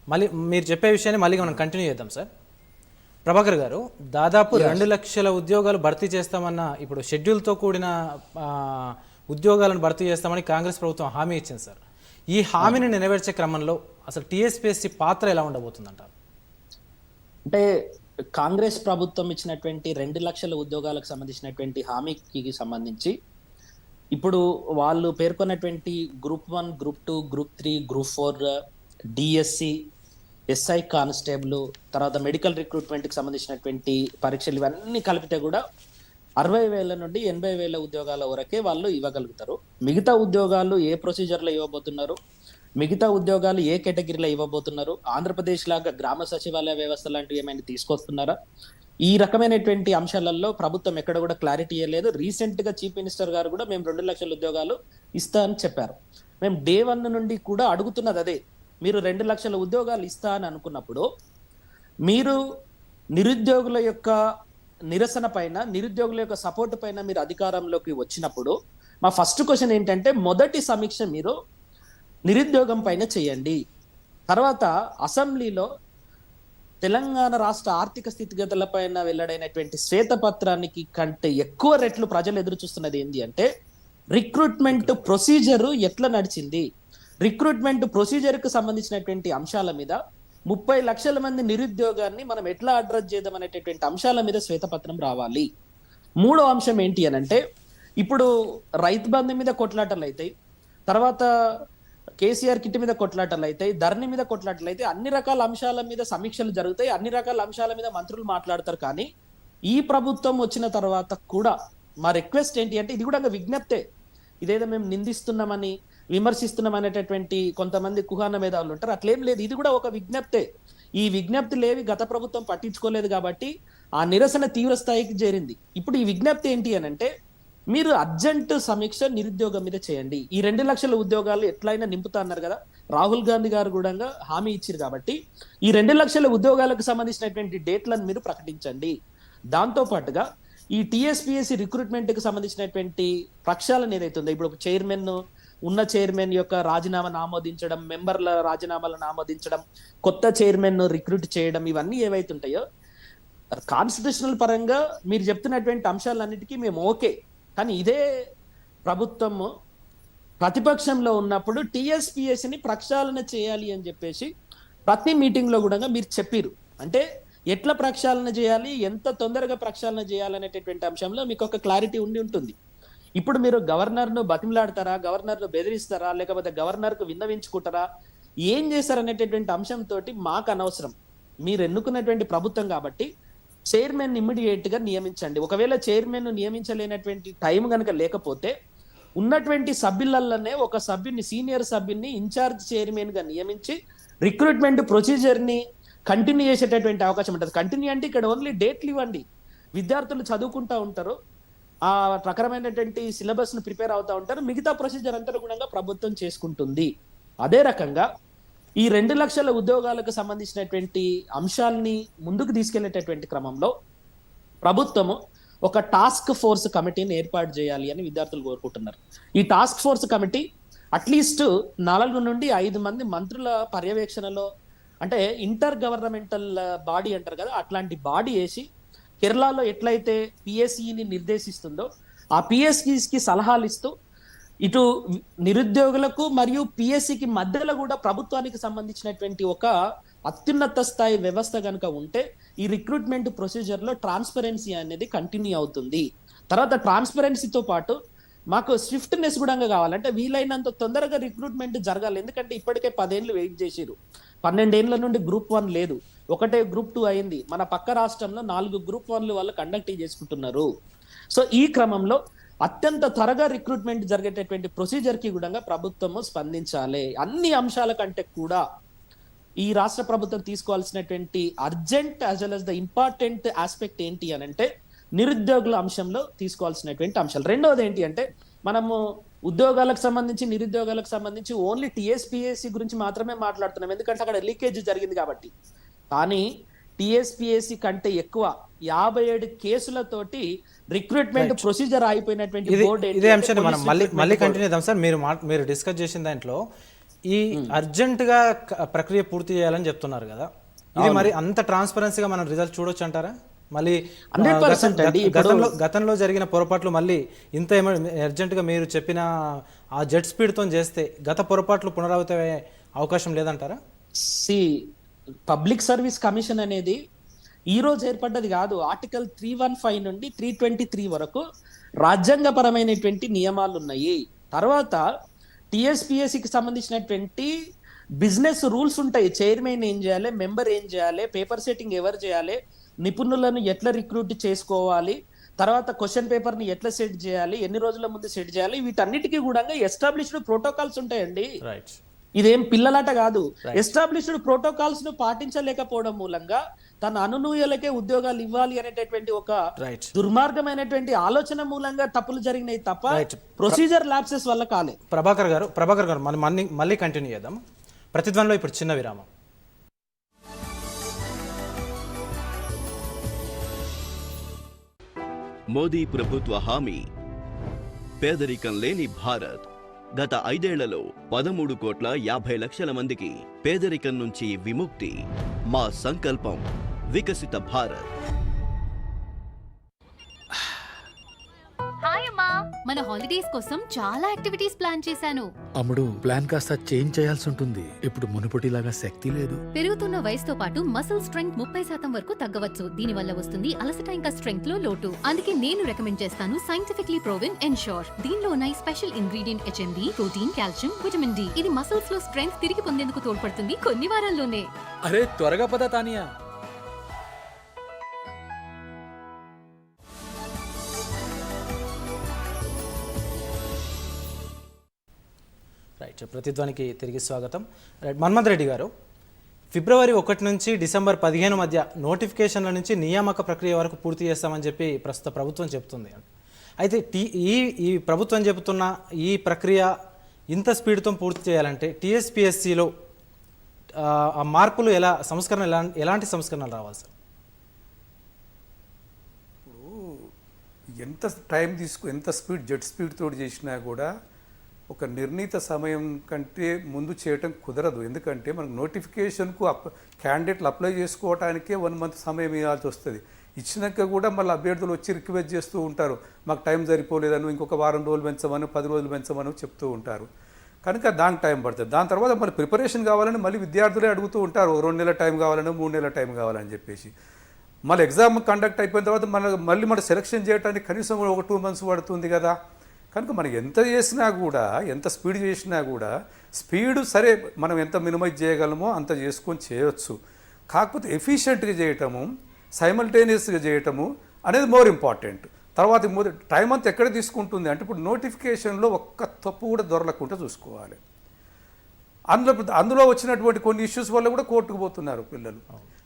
మళ్ళీ మీరు చెప్పే విషయాన్ని మళ్ళీ మనం కంటిన్యూ చేద్దాం సార్. ప్రభాకర్ గారు దాదాపు రెండు లక్షల ఉద్యోగాలు భర్తీ చేస్తామన్న ఇప్పుడు షెడ్యూల్తో కూడిన ఆ, ఉద్యోగాలను భర్తీ చేస్తామని కాంగ్రెస్ ప్రభుత్వం హామీ ఇచ్చింది సార్. ఈ హామీని నెరవేర్చే క్రమంలో అసలు టీఎస్పీఎస్సీ పాత్ర ఎలా ఉండబోతుందంటారు? అంటే కాంగ్రెస్ ప్రభుత్వం ఇచ్చినటువంటి రెండు లక్షల ఉద్యోగాలకు సంబంధించినటువంటి హామీకి సంబంధించి ఇప్పుడు వాళ్ళు పేర్కొన్నటువంటి group one group two group three group four DSC SI constable తర్వాత మెడికల్ రిక్రూట్మెంట్కి సంబంధించినటువంటి పరీక్షలు ఇవన్నీ కలిపితే కూడా అరవై వేల నుండి ఎనభై వేల ఉద్యోగాల వరకే వాళ్ళు ఇవ్వగలుగుతారు. మిగతా ఉద్యోగాలు ఏ ప్రొసీజర్లో ఇవ్వబోతున్నారు? మిగతా ఉద్యోగాలు ఏ కేటగిరీలో ఇవ్వబోతున్నారు? ఆంధ్రప్రదేశ్ లాగా గ్రామ సచివాలయ వ్యవస్థ లాంటివి ఏమైనా తీసుకొస్తున్నారా? ఈ రకమైనటువంటి అంశాలలో ప్రభుత్వం ఎక్కడ కూడా క్లారిటీ ఇవ్వలేదు. రీసెంట్గా చీఫ్ మినిస్టర్ గారు కూడా మేము రెండు లక్షల ఉద్యోగాలు ఇస్తా అని చెప్పారు. మేము డే వన్ నుండి కూడా అడుగుతున్నది అదే. మీరు రెండు లక్షల ఉద్యోగాలు ఇస్తా అని అనుకున్నప్పుడు మీరు నిరుద్యోగుల యొక్క నిరసన పైన నిరుద్యోగుల యొక్క సపోర్ట్ పైన మీరు అధికారంలోకి వచ్చినప్పుడు మా ఫస్ట్ క్వశ్చన్ ఏంటంటే మొదటి సమీక్ష మీరు నిరుద్యోగం పైన చేయండి. తర్వాత అసెంబ్లీలో తెలంగాణ రాష్ట్ర ఆర్థిక స్థితిగతుల పైన వెల్లడైనటువంటి శ్వేతపత్రానికి కంటే ఎక్కువ రెట్లు ప్రజలు ఎదురు చూస్తున్నది ఏంటి అంటే రిక్రూట్మెంట్ ప్రొసీజర్ ఎట్లా నడిచింది? రిక్రూట్మెంట్ ప్రొసీజర్కు సంబంధించినటువంటి అంశాల మీద ముప్పై లక్షల మంది నిరుద్యోగాన్ని మనం ఎట్లా అడ్రస్ చేద్దాం అనేటటువంటి అంశాల మీద శ్వేతపత్రం రావాలి. మూడో అంశం ఏంటి అని అంటే ఇప్పుడు రైతు బంధు మీద కొట్లాటలు అవుతాయి తర్వాత కేసీఆర్ కిట్ మీద కొట్లాటలు అవుతాయి ధరణి మీద కొట్లాటలు అయితే అన్ని రకాల అంశాల మీద సమీక్షలు జరుగుతాయి అన్ని రకాల అంశాల మీద మంత్రులు మాట్లాడతారు. కానీ ఈ ప్రభుత్వం వచ్చిన తర్వాత కూడా మా రిక్వెస్ట్ ఏంటి అంటే ఇది కూడా ఒక విజ్ఞప్తే. ఇదేదో మేము నిందిస్తున్నామని విమర్శిస్తున్నాం అనేటటువంటి కొంతమంది కుహాన మేధావులు ఉంటారు. అట్లేం లేదు ఇది కూడా ఒక విజ్ఞప్తే. ఈ విజ్ఞప్తి లేవి గత ప్రభుత్వం పట్టించుకోలేదు కాబట్టి ఆ నిరసన తీవ్ర స్థాయికి చేరింది. ఇప్పుడు ఈ విజ్ఞప్తి ఏంటి అని అంటే మీరు అర్జెంట్ సమీక్ష నిరుద్యోగం మీద చేయండి. ఈ రెండు లక్షల ఉద్యోగాలు ఎట్లయినా నింపుతా అన్నారు కదా రాహుల్ గాంధీ గారు కూడా హామీ ఇచ్చారు కాబట్టి ఈ రెండు లక్షల ఉద్యోగాలకు సంబంధించినటువంటి డేట్లను మీరు ప్రకటించండి. దాంతో పాటుగా ఈ టిఎస్పిఎస్సి రిక్రూట్మెంట్కి సంబంధించినటువంటి ప్రక్షాళన ఏదైతే ఉందో ఇప్పుడు ఒక చైర్మన్ ఉన్న చైర్మన్ యొక్క రాజీనామాను ఆమోదించడం మెంబర్ల రాజీనామాలను ఆమోదించడం కొత్త చైర్మన్ రిక్రూట్ చేయడం ఇవన్నీ ఏవైతే ఉంటాయో కాన్స్టిట్యూషనల్ పరంగా మీరు చెప్తున్నటువంటి అంశాలన్నిటికీ మేము ఓకే. కానీ ఇదే ప్రభుత్వము ప్రతిపక్షంలో ఉన్నప్పుడు టీఎస్పిఎస్ని ప్రక్షాళన చేయాలి అని చెప్పేసి ప్రతి మీటింగ్లో కూడా మీరు చెప్పారు అంటే ఎట్లా ప్రక్షాళన చేయాలి ఎంత తొందరగా ప్రక్షాళన చేయాలనేటటువంటి అంశంలో మీకు ఒక క్లారిటీ ఉండి ఉంటుంది. ఇప్పుడు మీరు గవర్నర్ను బతిమిలాడతారా బతిమలాడతారా బెదిరిస్తారా లేకపోతే గవర్నర్కు విన్నవించుకుంటారా ఏం చేశారనేటటువంటి అంశంతో మాకు అనవసరం. మీరు ఎన్నుకున్నటువంటి ప్రభుత్వం కాబట్టి చైర్మన్ ఇమ్మీడియట్గా నియమించండి. ఒకవేళ చైర్మన్ నియమించలేనటువంటి టైం కనుక లేకపోతే ఉన్నటువంటి సభ్యులలోనే ఒక సభ్యుని సీనియర్ సభ్యుని ఇన్ఛార్జ్ చైర్మన్గా నియమించి రిక్రూట్మెంట్ ప్రొసీజర్ని కంటిన్యూ చేసేటటువంటి అవకాశం ఉంటుంది. కంటిన్యూ అంటే ఇక్కడ ఓన్లీ డేట్లు ఇవ్వండి. విద్యార్థులు చదువుకుంటా ఉంటారు. ఆ రకరమైనటువంటి సిలబస్ను ప్రిపేర్ అవుతా ఉంటారు. మిగతా ప్రొసీజర్ అంతా కూడా ప్రభుత్వం చేసుకుంటుంది. అదే రకంగా ఈ రెండు లక్షల ఉద్యోగాలకు సంబంధించినటువంటి అంశాలని ముందుకు తీసుకెళ్ళేటటువంటి క్రమంలో ప్రభుత్వము ఒక టాస్క్ ఫోర్స్ కమిటీని ఏర్పాటు చేయాలి అని విద్యార్థులు కోరుకుంటున్నారు. ఈ టాస్క్ ఫోర్స్ కమిటీ అట్లీస్ట్ నాలుగు నుండి ఐదు మంది మంత్రుల పర్యవేక్షణలో అంటే ఇంటర్ గవర్నమెంటల్ బాడీ అంటారు కదా అట్లాంటి బాడీ వేసి కేరళలో ఎట్లయితే పిఎస్ఈని నిర్దేశిస్తుందో ఆ పిఎస్ఈస్కి సలహాలు ఇస్తూ ఇటు నిరుద్యోగులకు మరియు పిఎస్సికి మధ్యలో కూడా ప్రభుత్వానికి సంబంధించినటువంటి ఒక అత్యున్నత స్థాయి వ్యవస్థ కనుక ఉంటే ఈ రిక్రూట్మెంట్ ప్రొసీజర్లో ట్రాన్స్పరెన్సీ అనేది కంటిన్యూ అవుతుంది. తర్వాత ట్రాన్స్పరెన్సీతో పాటు మాకు స్విఫ్ట్నెస్ కూడా కావాలంటే వీలైనంత తొందరగా రిక్రూట్మెంట్ జరగాలి. ఎందుకంటే ఇప్పటికే పదేళ్ళు వెయిట్ చేసిరు పన్నెండేళ్ళ నుండి గ్రూప్ వన్ లేదు. ఒకటే గ్రూప్ టూ అయింది. మన పక్క రాష్ట్రంలో నాలుగు గ్రూప్ వన్లు వాళ్ళు కండక్ట్ చేసుకుంటున్నారు. సో ఈ క్రమంలో అత్యంత త్వరగా రిక్రూట్మెంట్ జరిగేటటువంటి ప్రొసీజర్కి కూడా ప్రభుత్వము స్పందించాలి. అన్ని అంశాల కంటే కూడా ఈ రాష్ట్ర ప్రభుత్వం తీసుకోవాల్సినటువంటి urgent as well as the important aspect ఏంటి అని అంటే నిరుద్యోగుల అంశంలో తీసుకోవాల్సినటువంటి అంశాలు. రెండవది ఏంటి అంటే మనము ఉద్యోగాలకు సంబంధించి నిరుద్యోగాలకు సంబంధించి ఓన్లీ టీఎస్పీఎస్సీ గురించి మాత్రమే మాట్లాడుతున్నాం. ఎందుకంటే అక్కడ లీకేజ్ జరిగింది కాబట్టి. కానీ టిఎస్పిఎస్సి కంటే ఎక్కువ యాభై ఏడు కేసులతోటి రిక్రూట్మెంట్ ప్రొసీజర్ అయిపోయినటువంటి ఇది బోర్డు ఏంటి ఇదే అంటే అంశాన్ని మనం మళ్ళీ మళ్ళీ. కంటిన్యూ చేద్దాం సార్. మీరు మీరు డిస్కస్ చేసిన దాంట్లో ఈ అర్జెంట్గా క- ప్రక్రియ పూర్తి చేయాలని చెప్తున్నారు కదా. ఇది మరి అంత ట్రాన్స్పరెన్సీగా మనం రిజల్ట్ చూడొచ్చు అంటారా? మళ్ళీ ఆ, 100% గత- అండి. గత- ఇప్పుడు- గతంలో గతంలో జరిగిన పొరపాట్లు మళ్ళీ ఇంత అర్జెంట్గా మీరు చెప్పిన ఆ జెట్ స్పీడ్తో చేస్తే గత పొరపాట్లు పునరావృతం అయ్యే అవకాశం లేదంటారా? సి పబ్లిక్ సర్వీస్ కమిషన్ అనేది ఈ రోజు ఏర్పడ్డది కాదు. ఆర్టికల్ త్రీ వన్ ఫైవ్ నుండి త్రీ ట్వంటీ త్రీ వరకు రాజ్యాంగపరమైనటువంటి నియమాలు ఉన్నాయి తర్వాత టిఎస్పిఎస్సికి సంబంధించినటువంటి బిజినెస్ రూల్స్ ఉంటాయి. చైర్మన్ ఏం చేయాలి? మెంబర్ ఏం చేయాలి? పేపర్ సెట్టింగ్ ఎవరు చేయాలి? నిపుణులను ఎట్లా రిక్రూట్ చేసుకోవాలి? తర్వాత క్వశ్చన్ పేపర్ని ఎట్లా సెట్ చేయాలి? ఎన్ని రోజుల ముందు సెట్ చేయాలి? వీటన్నిటికీ కూడా ఎస్టాబ్లిష్డ్ ప్రోటోకాల్స్ ఉంటాయండి. రైట్ ఇదేం పిల్లలాట కాదు. ఎస్టాబ్లిష్డ్ ప్రోటోకాల్స్ను పాటించలేకపోవడం మూలంగా తన అనునూయలకే ఉద్యోగాలు ఇవ్వాలి అనేటటువంటి ఒక రైట్ దుర్మార్గమైనటువంటి ఆలోచన మూలంగా తప్పులు జరిగినాయి తప్ప. ప్రొసీజర్ ల్యాప్సెస్ వల్ల కాలే. ప్రభాకర్ గారు ప్రభాకర్ గారు మనం మళ్ళీ మళ్ళీ కంటిన్యూ చేద్దాం. ప్రతిధ్వనిలో ఇప్పుడు చిన్న విరామం. మోదీ ప్రభుత్వ హామీ పేదరికం లేని భారత్. గత ఐదేళ్ళలో పదమూడు కోట్ల యాభై లక్షల మందికి పేదరికం నుంచి విముక్తి. మా సంకల్పం వికసిత భారత్. మన హాలిడేస్ కోసం చాలా యాక్టివిటీస్ ప్లాన్ చేశాను. అమ్ముడు ప్లాన్ కాస్త చేంజ్ చేయాల్సి ఉంటుంది. ఇప్పుడు మునుపటిలాగా శక్తి లేదు. పెరుగుతున్న వయసుతో పాటు మసిల్ స్ట్రెంగ్త్ ముప్పై శాతం వరకు తగ్గవచ్చు. దీని వల్ల వస్తుంది అలసట ఇంకా స్ట్రెంగ్త్లో లోటు. అందుకే నేను రికమెండ్ చేస్తాను సైంటిఫిక్లీ ప్రోవెన్ ఎన్షోర్ దీనిలో ఉన్న special ingredient HMD protein calcium vitamin D ఇది మసిల్స్లో స్ట్రెంగ్త్ తిరిగి పొందేందుకు తోడ్పడుతుంది కొన్ని వారాల్లోనే. అరే త్వరగా పద తానియా. రైట్ ప్రతిధ్వనికి తిరిగి స్వాగతం. రైట్ మన్మథ్ రెడ్డి గారు ఫిబ్రవరి ఒకటి నుంచి డిసెంబర్ పదిహేను మధ్య నోటిఫికేషన్ల నుంచి నియామక ప్రక్రియ వరకు పూర్తి చేస్తామని చెప్పి ప్రస్తుత ప్రభుత్వం చెప్తుంది అయితే టీ ఈ ఈ ప్రభుత్వం చెబుతున్న ఈ ప్రక్రియ ఇంత స్పీడ్తో పూర్తి చేయాలంటే టీఎస్పిఎస్సిలో ఆ మార్పులు ఎలా సంస్కరణ ఎలా ఎలాంటి సంస్కరణలు రావాలి సార్? ఎంత టైం తీసుకు ఎంత స్పీడ్ జెట్ స్పీడ్ తోటి చేసినా కూడా ఒక నిర్ణీత సమయం కంటే ముందు చేయటం కుదరదు. ఎందుకంటే మనకు నోటిఫికేషన్కు అప్ క్యాండిడేట్లు అప్లై చేసుకోవడానికే వన్ మంత్ సమయం ఇవ్వాల్సి వస్తుంది. ఇచ్చినాక కూడా మళ్ళీ అభ్యర్థులు వచ్చి రిక్వెస్ట్ చేస్తూ ఉంటారు. మాకు టైం సరిపోలేదని ఇంకొక వారం రోజులు పెంచమని పది రోజులు పెంచమని చెప్తూ ఉంటారు. కనుక దానికి టైం పడుతుంది. దాని తర్వాత మళ్ళీ ప్రిపరేషన్ కావాలని మళ్ళీ విద్యార్థులే అడుగుతూ ఉంటారు. రెండు నెలల టైం కావాలని మూడు నెలల టైం కావాలని చెప్పేసి. మళ్ళీ ఎగ్జామ్ కండక్ట్ అయిపోయిన తర్వాత మన మళ్ళీ మన సెలెక్షన్ చేయడానికి కనీసం ఒక టూ మంత్స్ పడుతుంది కదా. కనుక మనం ఎంత చేసినా కూడా ఎంత స్పీడ్ చేసినా కూడా స్పీడ్ సరే మనం ఎంత మినిమైజ్ చేయగలమో అంత చేసుకొని చేయొచ్చు. కాకపోతే ఎఫిషియెంట్గా చేయటము సైమల్టేనియస్గా చేయటము అనేది మోర్ ఇంపార్టెంట్. తర్వాత టైం అంతా ఎక్కడ తీసుకుంటుంది అంటే ఇప్పుడు నోటిఫికేషన్లో ఒక్క తప్పు కూడా దొరలకుండా చూసుకోవాలి. అందులో అందులో వచ్చినటువంటి కొన్ని ఇష్యూస్ వల్ల కూడా కోర్టుకు పోతున్నారు పిల్లలు.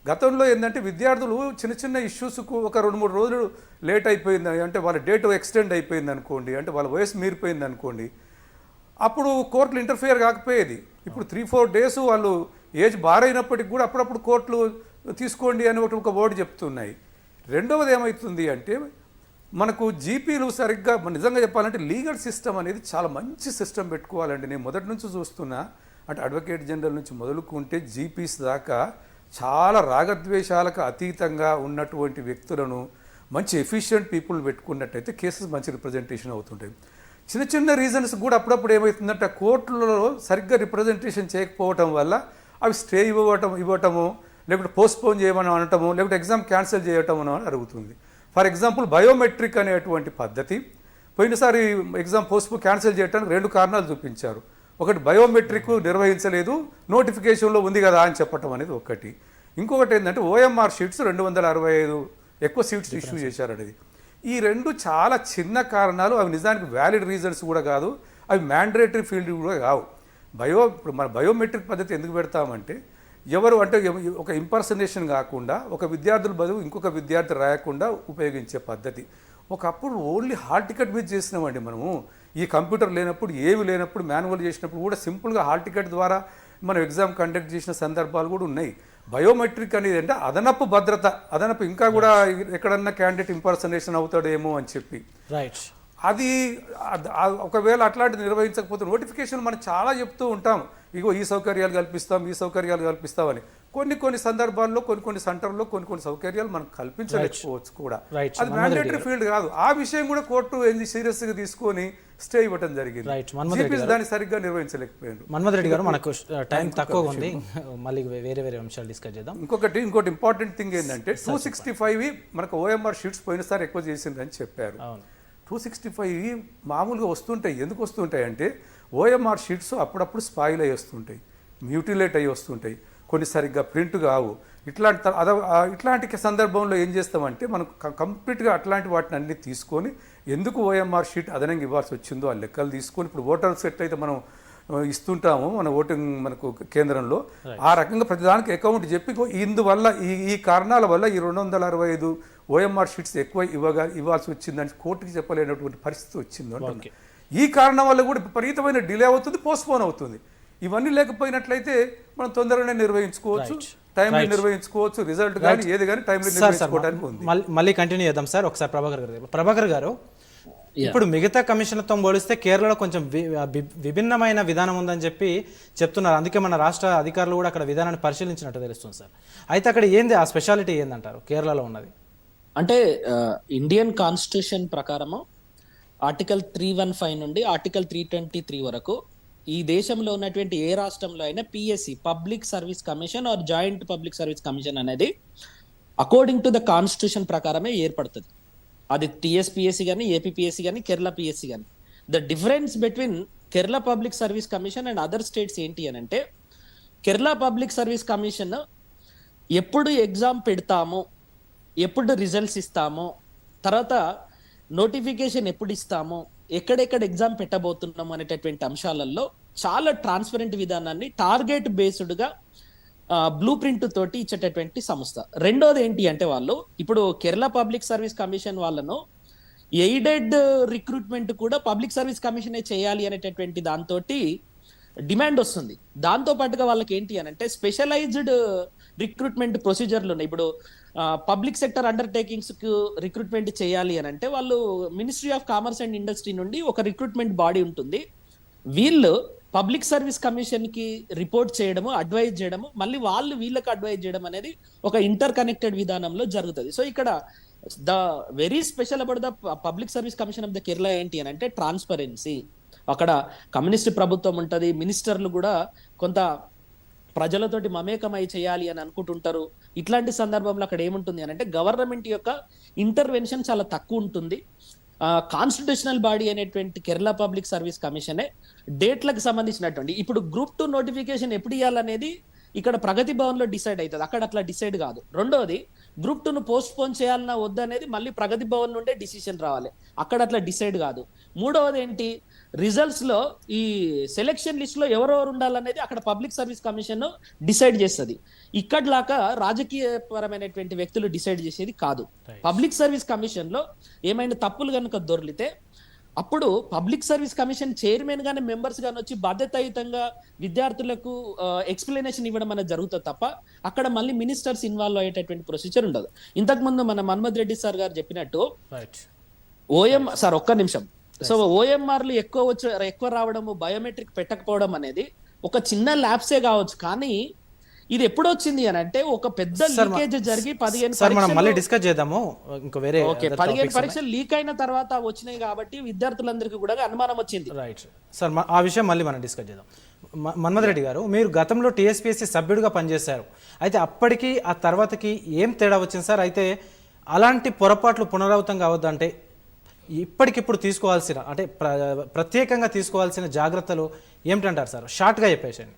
గతంలో ఏంటంటే విద్యార్థులు చిన్న చిన్న ఇష్యూస్కు ఒక రెండు మూడు రోజులు లేట్ అయిపోయింది అంటే వాళ్ళ డేట్ ఎక్స్టెండ్ అయిపోయింది అనుకోండి అంటే వాళ్ళ వయసు మీరిపోయింది అనుకోండి అప్పుడు కోర్టులు ఇంటర్ఫియర్ కాకపోయేది. ఇప్పుడు త్రీ ఫోర్ డేస్ వాళ్ళు ఏజ్ బారైనప్పటికి కూడా అప్పుడప్పుడు కోర్టులు తీసుకోండి అని ఒకటి ఒక వర్డ్ చెప్తున్నాయి. రెండవది ఏమవుతుంది అంటే మనకు జీపీలు సరిగ్గా నిజంగా చెప్పాలంటే లీగల్ సిస్టమ్ అనేది చాలా మంచి సిస్టమ్ పెట్టుకోవాలండి. నేను మొదటి నుంచి చూస్తున్నా అంటే అడ్వకేట్ జనరల్ నుంచి మొదలుకుంటే జీపీస్ దాకా చాలా రాగద్వేషాలకు అతీతంగా ఉన్నటువంటి వ్యక్తులను మంచి ఎఫిషియెంట్ పీపుల్ పెట్టుకున్నట్టయితే కేసెస్ మంచి రిప్రజెంటేషన్ అవుతుంటాయి. చిన్న చిన్న రీజన్స్ కూడా అప్పుడప్పుడు ఏమవుతుందంటే కోర్టులలో సరిగ్గా రిప్రజెంటేషన్ చేయకపోవటం వల్ల అవి స్టే ఇవ్వటం ఇవ్వటము లేకపోతే పోస్ట్పోన్ చేయమని అనటము లేకపోతే ఎగ్జామ్ క్యాన్సిల్ చేయటం అని అడుగుతుంది ఫర్ ఎగ్జాంపుల్ బయోమెట్రిక్ అనేటువంటి పద్ధతి పోయినసారి ఎగ్జామ్ పోస్ట్పోన్ క్యాన్సిల్ చేయడానికి రెండు కారణాలు చూపించారు. ఒకటి బయోమెట్రిక్ నిర్వహించలేదు నోటిఫికేషన్లో ఉంది కదా అని చెప్పటం అనేది ఒకటి ఇంకొకటి ఏంటంటే ఓఎంఆర్ షీట్స్ రెండు వందల అరవై ఐదు ఎక్కువ సీట్స్ ఇష్యూ చేశారు అనేది ఈ రెండు చాలా చిన్న కారణాలు అవి నిజానికి వ్యాలిడ్ రీజన్స్ కూడా కాదు అవి మ్యాండరేటరీ ఫీల్డ్ కూడా కావు. బయో ఇప్పుడు మన బయోమెట్రిక్ పద్ధతి ఎందుకు పెడతామంటే ఎవరు అంటే ఒక ఇంపర్సనేషన్ కాకుండా ఒక విద్యార్థుల బదులు ఇంకొక విద్యార్థి రాయకుండా ఉపయోగించే పద్ధతి. ఒకప్పుడు ఓన్లీ హాల్ టికెట్ మీద చేసినామండి మనము. ఈ కంప్యూటర్ లేనప్పుడు ఏవి లేనప్పుడు మాన్యువల్ చేసినప్పుడు కూడా సింపుల్గా హాల్ టికెట్ ద్వారా మనం ఎగ్జామ్ కండక్ట్ చేసిన సందర్భాలు కూడా ఉన్నాయి. బయోమెట్రిక్ అనేది అంటే అదనపు భద్రత అదనపు ఇంకా కూడా ఎక్కడన్నా క్యాండిడేట్ ఇంపర్సనేషన్ అవుతాడేమో అని చెప్పి. రైట్ అది ఒకవేళ అట్లాంటిది నిర్వహించకపోతే నోటిఫికేషన్ మనం చాలా చెప్తూ ఉంటాం. ఇగో ఈ సౌకర్యాలు కల్పిస్తాం ఈ సౌకర్యాలు కల్పిస్తామని. కొన్ని కొన్ని సందర్భాల్లో కొన్ని కొన్ని సెంటర్లో కొన్ని కొన్ని సౌకర్యాలు మనం కల్పించలేకపోవచ్చు కూడా. అది మ్యాండేటరీ ఫీల్డ్ కాదు. ఆ విషయం కూడా కోర్టు ఏంది సీరియస్గా తీసుకొని స్టే ఇవ్వడం జరిగింది. దాన్ని సరిగ్గా నిర్వహించలేకపోయారు. మన్మథ్ రెడ్డి గారు మనకు టైం తక్కువగా ఉంది. మళ్ళీ వేరే వేరే అంశాలు డిస్కస్ చేద్దాం. ఇంకొకటి ఇంకోటి ఇంపార్టెంట్ థింగ్ ఏంటంటే టూ సిక్స్టీ ఫైవ్ మనకు ఓఎంఆర్ షీట్స్ పోయినసారి ఎక్కువ చేసిందని చెప్పారు. టూ సిక్స్టీ ఫైవ్ మామూలుగా వస్తుంటాయి. ఎందుకు వస్తుంటాయి అంటే ఓఎంఆర్ షీట్స్ అప్పుడప్పుడు స్పాయిల్ అయ్యి వస్తుంటాయి. మ్యూటిలేట్ అయ్యి వస్తుంటాయి. కొన్ని సరిగ్గా ప్రింట్ కావు. ఇట్లాంటి అద ఇట్లాంటి సందర్భంలో ఏం చేస్తామంటే మనం కంప్లీట్గా అట్లాంటి వాటిని అన్ని తీసుకొని ఎందుకు ఓఎంఆర్ షీట్ అదనంగా ఇవ్వాల్సి వచ్చిందో ఆ లెక్కలు తీసుకొని ఇప్పుడు ఓటర్స్ ఎట్లయితే మనం ఇస్తుంటాము మన ఓటింగ్ మనకు కేంద్రంలో. ఆ రకంగా ప్రతిదానికి అకౌంట్ చెప్పి ఇందువల్ల ఈ ఈ కారణాల వల్ల ఈ రెండు వందల అరవై ఐదు ఓఎంఆర్ షీట్స్ ఎక్కువ ఇవ్వగా ఇవ్వాల్సి వచ్చిందని కోర్టుకి చెప్పలేనటువంటి పరిస్థితి వచ్చింది. ఈ కారణం వల్ల కూడా విపరీతమైన డిలే అవుతుంది పోస్ట్పోన్ అవుతుంది. ఇవన్నీ లేకపోయినట్లయితే మనం తొందరగానే నిర్వహించుకోవచ్చు టైంలో నిర్వహించుకోవచ్చు రిజల్ట్ కానీ ఏది కానీ సార్ నిర్వహించుకోవడానికి ఉంది. మళ్ళీ మళ్ళీ కంటిన్యూ చేద్దాం సార్ ఒకసారి ప్రభాకర్ గారు. ప్రభాకర్ గారు ఇప్పుడు మిగతా కమిషన్లతో పోలిస్తే కేరళలో కొంచెం విభిన్నమైన విధానం ఉందని చెప్పి చెప్తున్నారు. అందుకే మన రాష్ట్ర అధికారులు కూడా అక్కడ విధానాన్ని పరిశీలించినట్టు తెలుస్తుంది సార్ అయితే అక్కడ ఏంది ఆ స్పెషాలిటీ ఏందంటారు కేరళలో ఉన్నది? అంటే ఇండియన్ కాన్స్టిట్యూషన్ ప్రకారము ఆర్టికల్ త్రీ వన్ ఫైవ్ నుండి ఆర్టికల్ త్రీ ట్వంటీ త్రీ వరకు ఈ దేశంలో ఉన్నటువంటి ఏ రాష్ట్రంలో అయినా PSC public service commission or joint public service commission అనేది అకార్డింగ్ టు ద కాన్స్టిట్యూషన్ ప్రకారమే ఏర్పడుతుంది. అది టిఎస్పిఎస్సి కానీ ఏపీఎస్సి కానీ కేరళ పిఎస్సి కానీ the difference between Kerala public service commission and other states ఏంటి అని అంటే కేరళ పబ్లిక్ సర్వీస్ కమిషన్ ఎప్పుడు ఎగ్జామ్ పెడతాము ఎప్పుడు రిజల్ట్స్ ఇస్తాము తర్వాత నోటిఫికేషన్ ఎప్పుడు ఇస్తాము ఎక్కడెక్కడ ఎగ్జామ్ పెట్టబోతున్నాం అనేటటువంటి అంశాలలో చాలా ట్రాన్స్పరెంట్ విధానాన్ని టార్గెట్ బేస్డ్గా బ్లూ ప్రింట్ తోటి ఇచ్చేటటువంటి సంస్థ. రెండోది ఏంటి అంటే వాళ్ళు ఇప్పుడు కేరళ పబ్లిక్ సర్వీస్ కమిషన్ వాళ్ళను ఎయిడెడ్ రిక్రూట్మెంట్ కూడా పబ్లిక్ సర్వీస్ కమిషనే చేయాలి అనేటటువంటి దాంతో డిమాండ్ వస్తుంది. దాంతో పాటుగా వాళ్ళకి ఏంటి అని అంటే స్పెషలైజ్డ్ రిక్రూట్మెంట్ ప్రొసీజర్లు ఉన్నాయి. ఇప్పుడు పబ్లిక్ సెక్టర్ అండర్టేకింగ్స్కు రిక్రూట్మెంట్ చేయాలి అని అంటే వాళ్ళు ministry of commerce and industry నుండి ఒక రిక్రూట్మెంట్ బాడీ ఉంటుంది. వీళ్ళు పబ్లిక్ సర్వీస్ కమిషన్కి రిపోర్ట్ చేయడము అడ్వైజ్ చేయడము మళ్ళీ వాళ్ళు వీళ్ళకి అడ్వైజ్ చేయడం అనేది ఒక ఇంటర్ కనెక్టెడ్ విధానంలో జరుగుతుంది. సో ఇక్కడ the very special about the public service commission of the Kerala ఏంటి అని అంటే ట్రాన్స్పరెన్సీ అక్కడ కమ్యూనిస్ట్ ప్రభుత్వం ఉంటుంది మినిస్టర్లు కూడా కొంత ప్రజలతోటి మమేకమై చేయాలి అని అనుకుంటుంటారు. ఇట్లాంటి సందర్భంలో అక్కడ ఏముంటుంది అని అంటే గవర్నమెంట్ యొక్క ఇంటర్వెన్షన్ చాలా తక్కువ ఉంటుంది. కాన్స్టిట్యూషనల్ బాడీ అనేటువంటి కేరళ పబ్లిక్ సర్వీస్ కమిషనే డేట్లకు సంబంధించినటువంటి ఇప్పుడు గ్రూప్ టూ నోటిఫికేషన్ ఎప్పుడు ఇవ్వాలనేది ఇక్కడ ప్రగతి భవన్లో డిసైడ్ అవుతుంది. అక్కడ అట్లా డిసైడ్ కాదు. రెండోది గ్రూప్ టూను పోస్ట్ పోన్ చేయాలన్నా వద్దనేది మళ్ళీ ప్రగతి భవన్ నుండే డిసిషన్ రావాలి. అక్కడ అట్లా డిసైడ్ కాదు. మూడవది ఏంటి? రిజల్ట్స్లో ఈ సెలెక్షన్ లిస్ట్లో ఎవరెవరు ఉండాలనేది అక్కడ పబ్లిక్ సర్వీస్ కమిషన్ డిసైడ్ చేస్తుంది. ఇక్కడలాగా రాజకీయపరమైనటువంటి వ్యక్తులు డిసైడ్ చేసేది కాదు. పబ్లిక్ సర్వీస్ కమిషన్లో ఏమైనా తప్పులు కనుక దొర్లితే అప్పుడు పబ్లిక్ సర్వీస్ కమిషన్ చైర్మన్ గానే మెంబర్స్ గాని వచ్చి బాధ్యతాయుతంగా విద్యార్థులకు ఎక్స్ప్లెనేషన్ ఇవ్వడం అనేది జరుగుతుంది తప్ప అక్కడ మళ్ళీ మినిస్టర్స్ ఇన్వాల్వ్ అయ్యేటటువంటి ప్రొసీజర్ ఉండదు. ఇంతకు ముందు మన మన్మథ్ రెడ్డి సార్ గారు చెప్పినట్టు ఓఎం సార్ ఒక్క నిమిషం. సో ఓఎంఆర్లు ఎక్కువ వచ్చి ఎక్కువ రావడము బయోమెట్రిక్ పెట్టకపోవడం అనేది ఒక చిన్న ల్యాబ్సే కావచ్చు. కానీ ఇది ఎప్పుడు వచ్చింది అని అంటే ఒక పెద్ద లీకేజ్ జరిగి పదిహేను సార్ మనం మళ్ళీ డిస్కస్ చేద్దాము. ఇంకో వేరే ఓకే పదిహేను. పరీక్షలు లీక్ అయిన తర్వాత వచ్చినాయి కాబట్టి విద్యార్థులందరికీ కూడా అనుమానం వచ్చింది. రైట్ సార్ ఆ విషయం మళ్ళీ మనం డిస్కస్ చేద్దాం. మ- మన్మథ్ రెడ్డి గారు మీరు గతంలో టీఎస్పీఎస్సీ సభ్యుడిగా పనిచేశారు. అయితే అప్పటికి ఆ తర్వాతకి ఏం తేడా వచ్చింది సార్? అయితే అలాంటి పొరపాట్లు పునరావృతం కావద్దంటే ఇప్పటికిప్పుడు తీసుకోవాల్సిన అంటే ప్ర ప్రత్యేకంగా తీసుకోవాల్సిన జాగ్రత్తలు ఏమిటంటారు సార్? షార్ట్గా చెప్పేసండి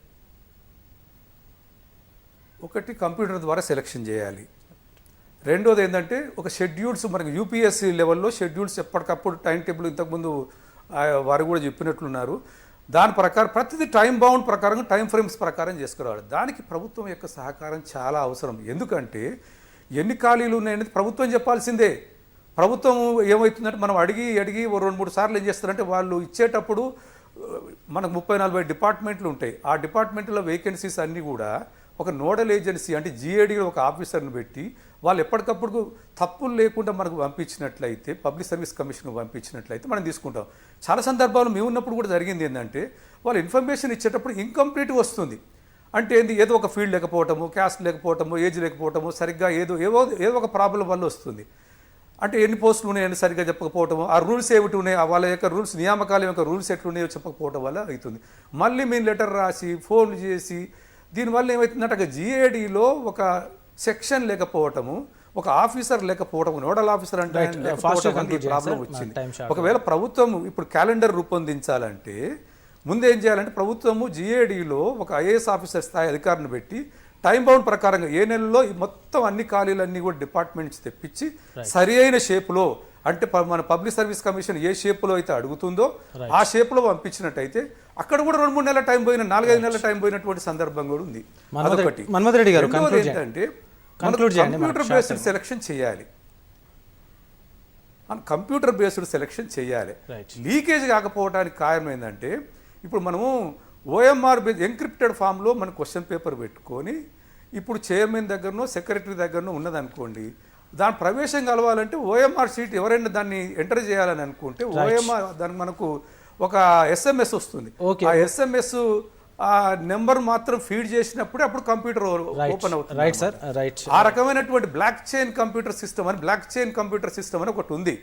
ఒకటి కంప్యూటర్ ద్వారా సెలెక్షన్ చేయాలి. రెండోది ఏంటంటే ఒక షెడ్యూల్స్ మనకి యూపీఎస్సీ లెవెల్లో షెడ్యూల్స్ ఎప్పటికప్పుడు టైం టేబుల్ ఇంతకుముందు వారు కూడా చెప్పినట్లున్నారు. దాని ప్రకారం ప్రతిదీ టైం బౌండ్ ప్రకారం టైం ఫ్రేమ్స్ ప్రకారం చేసుకురావాలి. దానికి ప్రభుత్వం యొక్క సహకారం చాలా అవసరం. ఎందుకంటే ఎన్ని ఖాళీలు ఉన్నాయనేది ప్రభుత్వం చెప్పాల్సిందే. ప్రభుత్వం ఏమవుతుందంటే మనం అడిగి అడిగి ఓ రెండు మూడు సార్లు ఏం చేస్తారంటే వాళ్ళు ఇచ్చేటప్పుడు మనకు ముప్పై నలభై డిపార్ట్మెంట్లు ఉంటాయి. ఆ డిపార్ట్మెంట్లో వేకెన్సీస్ అన్నీ కూడా ఒక నోడల్ ఏజెన్సీ అంటే జిఏడి ఒక ఆఫీసర్ని పెట్టి వాళ్ళు ఎప్పటికప్పుడు తప్పులు లేకుండా మనకు పంపించినట్లయితే పబ్లిక్ సర్వీస్ కమిషన్ పంపించినట్లయితే మనం తీసుకుంటాం. చాలా సందర్భాలు మేము ఉన్నప్పుడు కూడా జరిగింది ఏంటంటే వాళ్ళు ఇన్ఫర్మేషన్ ఇచ్చేటప్పుడు ఇంకంప్లీట్ వస్తుంది. అంటే ఏంది? ఏదో ఒక ఫీల్డ్ లేకపోవటము క్యాస్ట్ లేకపోవటము ఏజ్ లేకపోవటము సరిగ్గా ఏదో ఏదో ఏదో ఒక ప్రాబ్లం వల్ల వస్తుంది. అంటే ఎన్ని పోస్టులు ఉన్నాయని సరిగ్గా చెప్పకపోవటం ఆ రూల్స్ ఏమిటి ఉన్నాయి వాళ్ళ యొక్క రూల్స్ నియామకాల యొక్క రూల్స్ ఎట్లున్నాయో చెప్పకపోవటం వల్ల అవుతుంది మళ్ళీ మేము లెటర్ రాసి ఫోన్ చేసి దీనివల్ల ఏమవుతుందంటే అక్కడ జిఏడిలో ఒక సెక్షన్ లేకపోవటము ఒక ఆఫీసర్ లేకపోవటం నోడల్ ఆఫీసర్ అంటే ప్రాబ్లం. వచ్చింది. ఒకవేళ ప్రభుత్వం ఇప్పుడు క్యాలెండర్ రూపొందించాలంటే ముందు ఏం చేయాలంటే ప్రభుత్వము జిఏడిలో ఒక ఐఏఎస్ ఆఫీసర్ స్థాయి అధికారిని పెట్టి టైం బౌండ్ ప్రకారంగా ఏ నెలలో ఈ మొత్తం అన్ని ఖాళీలన్నీ కూడా డిపార్ట్మెంట్స్ తెప్పించి సరి అయిన షేపులో అంటే మన పబ్లిక్ సర్వీస్ కమిషన్ ఏ షేపులో అయితే అడుగుతుందో ఆ షేపులో పంపించినట్టయితే అక్కడ కూడా రెండు మూడు నెలల టైం పోయిన నాలుగైదు నెలల టైం పోయినటువంటి సందర్భం కూడా ఉంది. అదొకటి. రెడ్డి గారు. ఏంటంటే కంప్యూటర్ బేస్డ్ సెలక్షన్ చేయాలి. మనం కంప్యూటర్ బేస్డ్ సెలక్షన్ చేయాలి. లీకేజ్ కాకపోవడానికి కారణం ఏంటంటే ఇప్పుడు మనము ఓఎంఆర్ బేస్ ఎంక్రిప్టెడ్ ఫామ్లో మన క్వశ్చన్ పేపర్ పెట్టుకొని ఇప్పుడు చైర్మన్ దగ్గరనో సెక్రటరీ దగ్గరనో ఉన్నదనుకోండి దాని ప్రవేశం కలవాలంటే ఓఎంఆర్ షీట్ ఎవరైనా దాన్ని ఎంటర్ చేయాలని అనుకుంటే ఓఎంఆర్ దానికి మనకు ఒక ఎస్ఎంఎస్ వస్తుంది. ఆ ఎస్ఎంఎస్ ఆ నెంబర్ మాత్రం ఫీడ్ చేసినప్పుడే అప్పుడు కంప్యూటర్ ఓపెన్ అవుతుంది రైట్ సార్ రైట్ ఆ రకమైనటువంటి బ్లాక్ చైన్ కంప్యూటర్ సిస్టమ్ అని బ్లాక్ చైన్ కంప్యూటర్ సిస్టమ్ అని ఒకటి ఉంది.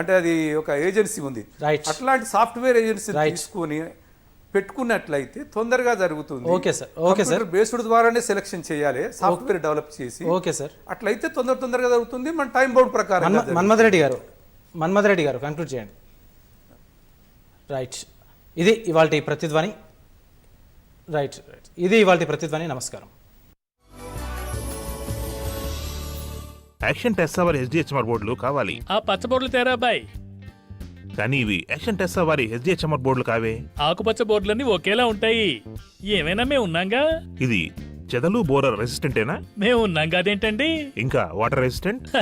అంటే అది ఒక ఏజెన్సీ ఉంది. అట్లాంటి సాఫ్ట్వేర్ ఏజెన్సీ. తీసుకుని పెట్టుకున్నట్లయితే తొందరగా జరుగుతుంది. Okay, sir. Okay, sir. Based ద్వారానే సెలక్షన్ చేయాలి సాఫ్ట్వేర్ డెవలప్ చేసి. Okay sir. అట్లయితే తొందర తొందరగా జరుగుతుంది మన టైం బౌండ్ ప్రకారం మన్మ- మన్మథ్ రెడ్డి గారు మన్మథ్ రెడ్డి గారు కంక్లూడ్ చేయండి. రైట్ ఇది ఇవాళ ప్రతిధ్వని. రైట్ రైట్ ఇది ఇవాళ ప్రతిధ్వని. నమస్కారం. యాక్షన్ టెస్ట్ వారి హెచ్డిహెచ్ఎంఆర్ బోర్డులు కావాలి. ఆ పచ్చబోర్డులు తేరా బాయ్. కానీ ఇవి యాక్షన్ టెస్ట్ వారి హెచ్డిహెచ్ఎంఆర్ బోర్డులు కావే. ఆకుపచ్చ బోర్డులన్నీ ఒకేలా ఉంటాయి. ఏమైనా మేము ఉన్నాంగా? ఇది చెదలు బోరర్ రెసిస్టెంటేనా? మేము ఉన్నాం అదేంటండి? ఇంకా వాటర్ రెసిస్టెంట్?